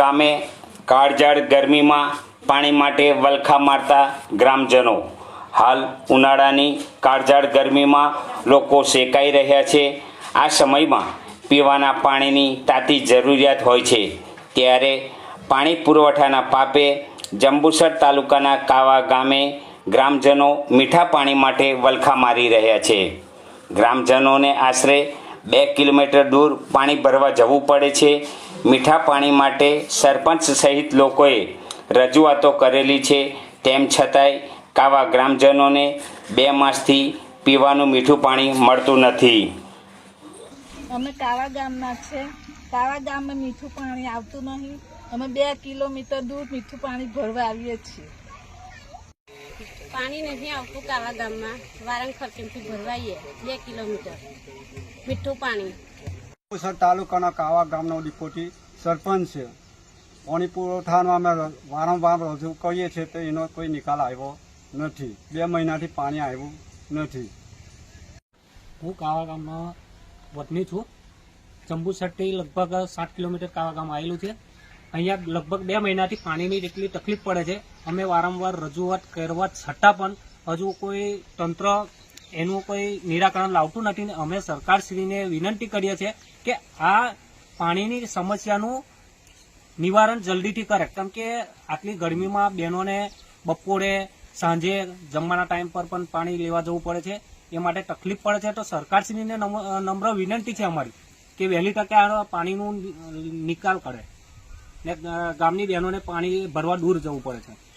ગામે કાળઝાળ ગરમીમાં પાણી માટે વલખા મારતા ગ્રામજનો. હાલ ઉનાળાની કાળઝાળ ગરમીમાં લોકો શેકાઈ રહ્યા છે. આ સમયમાં પીવાના પાણીની તાતી જરૂરિયાત હોય છે. ત્યારે પાણી પુરવઠાના પાપે જંબુસર તાલુકાના કાવા ગામે ગ્રામજનો મીઠા પાણી માટે વલખા મારી રહ્યા છે. ગ્રામજનોને આશરે બે કિલોમીટર દૂર પાણી ભરવા જવું પડે છે. મીઠા પાણી માટે સરપંચ સહિત લોકોએ રજૂઆતો કરેલી છે. તેમ છતાંય કાવા ગ્રામજનોને બે માસથી પીવાનું મીઠું પાણી મળતું નથી. અમે કાવા ગામના છે. કાવા ગામમાં મીઠું પાણી આવતું નહીં. અમે બે કિલોમીટર દૂર મીઠું પાણી ભરવા આવીએ છીએ. પાણી નથી આવતું કાવા ગામમાં વારંગ ખર્ચેથી ભરવાઈએ બે કિલોમીટર. મીઠું પાણી. સર તાલુકાના કાવા ગામનો ડિપોટી સરપંચ છે. પાણી પુરવઠામાં અમે વારંવાર રજૂ કરીએ છીએ તો એનો કોઈ નિકાલ આવ્યો નથી. બે મહિનાથી પાણી આવ્યું નથી. હું કાવા ગામમાં વતની છું. જંબુસરથી લગભગ સાત કિલોમીટર કાવા ગામ આવેલું છે. અહીંયા લગભગ બે મહિનાથી પાણીની જેટલી તકલીફ પડે છે. અમે વારંવાર રજૂઆત કરવા છતાં પણ હજુ કોઈ તંત્ર એનું કોઈ નિરાકરણ લાવતું નથી ને અમે સરકારશ્રીને વિનંતી કરીએ છીએ કે આ પાણીની સમસ્યાનું નિવારણ જલ્દીથી કરે. કેમ કે આટલી ગરમીમાં બહેનોને બપોરે, સાંજે જમવાના ટાઈમ પર પણ પાણી લેવા જવું પડે છે. એ માટે તકલીફ પડે છે. તો સરકારશ્રીને નમ- નમ્ર વિનંતી છે અમારી કે વહેલી તકે આ પાણીનું નિકાલ કરે. ને ગામની બહેનોને પાણી ભરવા દૂર જવું પડે છે.